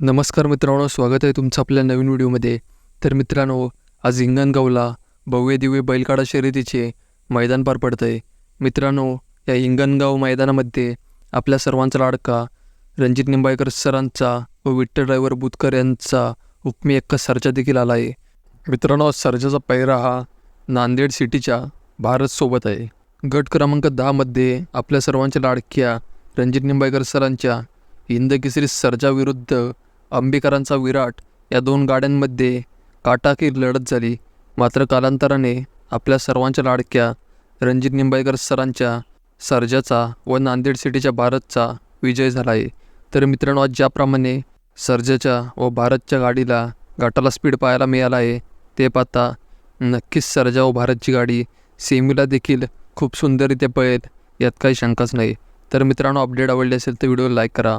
नमस्कार मित्रांनो स्वागत आहे तुमचं आपल्या नवीन व्हिडिओमध्ये. तर मित्रांनो आज हिंगणगावला भव्य दिव्य बैलगाडा शर्यतीचे मैदान पार पडतं आहे मित्रांनो या हिंगणगाव मैदानामध्ये आपल्या सर्वांचा लाडका रणजित निंबाळकर सरांचा व विठ्ठल ड्रायव्हर बुतकर यांचा उपमी एक्का सर्जा देखील आला आहे. मित्रांनो सरजाचा सर्जाचा पैरा हा नांदेड सिटीच्या भारतसोबत आहे. गट क्रमांक दहामध्ये आपल्या सर्वांच्या लाडक्या रणजित निंबाळकर सरांच्या हिंद केसरी आंबेकरांचा विराट या दोन गाड्यांमध्ये काटाकीर लढत झाली. मात्र कालांतराने आपल्या सर्वांच्या लाडक्या रणजित निंबाळकर सरांच्या सर्जाचा व नांदेड सिटीच्या भारतचा विजय झाला आहे तर मित्रांनो आज ज्याप्रमाणे सर्जाच्या व भारतच्या गाडीला गाटाला स्पीड पाहायला मिळाला आहे ते पाहता नक्कीच सर्जा व भारतची गाडी सेमीला देखील खूप सुंदररित्या पळेल यात काही शंकाच नाही. तर मित्रांनो अपडेट आवडली असेल तर व्हिडिओ लाईक करा.